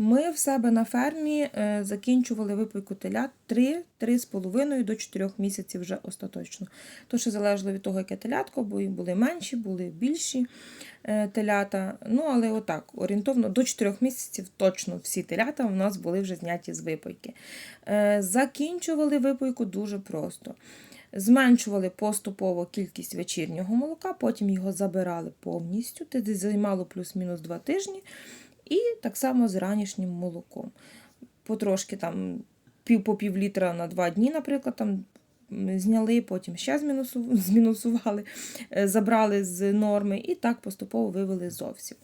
Ми в себе на фермі е, закінчували випийку телят 3-3,5 до 4 місяців вже остаточно. То ще залежало від того, яке телятко, бо і були менші, були більші е, телята. Ну, але отак, орієнтовно до 4 місяців точно всі телята у нас були вже зняті з випойки. Е, Закінчували випойку дуже просто. Зменшували поступово кількість вечірнього молока, потім його забирали повністю. Це займало плюс-мінус 2 тижні. І так само з ранішнім молоком. Потрошки там пів по пів літра на два дні, наприклад, там зняли, потім ще змінусували, е, забрали з норми і так поступово вивели зовсім.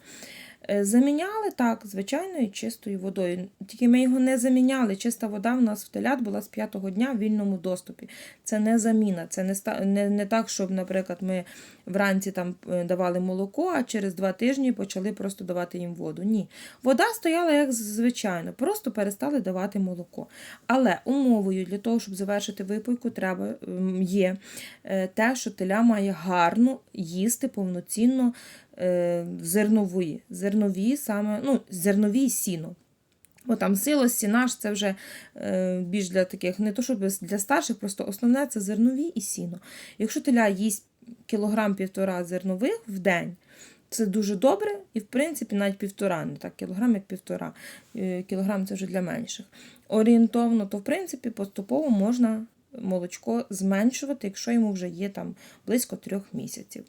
Е, Заміняли так, звичайною чистою водою. Тільки ми його не заміняли. Чиста вода в нас в телят була з п'ятого дня в вільному доступі. Це не заміна. Це не, не, не так, щоб, наприклад, ми вранці там е, давали молоко, а через два тижні почали просто давати їм воду. Ні. Вода стояла як звичайно, просто перестали давати молоко. Але умовою для того, щоб завершити випийку, треба є е, те, що теля має гарно їсти повноцінно зернові. Зернові саме, ну, зернові і сіно. Бо там сило, сінаш це вже е, більш для таких, не то щоб для старших, просто основне це зернові і сіно. Якщо теля їсть кілограм півтора зернових в день, це дуже добре, і в принципі навіть півтора, не так, кілограм як півтора. Е, Кілограм це вже для менших. Орієнтовно, то в принципі поступово можна молочко зменшувати, якщо йому вже є там близько трьох місяців.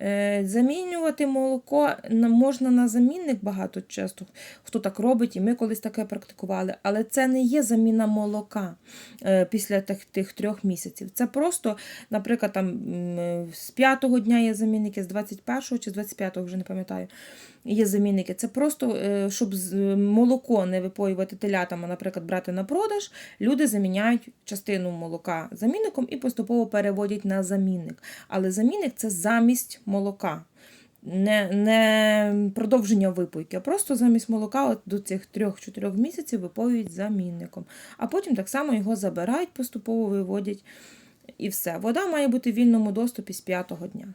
Е, Замінювати молоко можна на замінник багато часто, хто так робить, і ми колись таке практикували, але це не є заміна молока е, після тих, тих трьох місяців. Це просто, наприклад, там з п'ятого дня є замінники, з 21-го чи з 25-го, вже не пам'ятаю, є замінники. Це просто, е, щоб молоко не випоювати телятам, а, наприклад, брати на продаж, люди заміняють частину молока замінником і поступово переводять на замінник. Але замінник це замість молока. Не, не продовження випойки, а просто замість молока от до цих 3-4 місяців випоюють замінником. А потім так само його забирають, поступово виводять і все. Вода має бути в вільному доступі з п'ятого дня.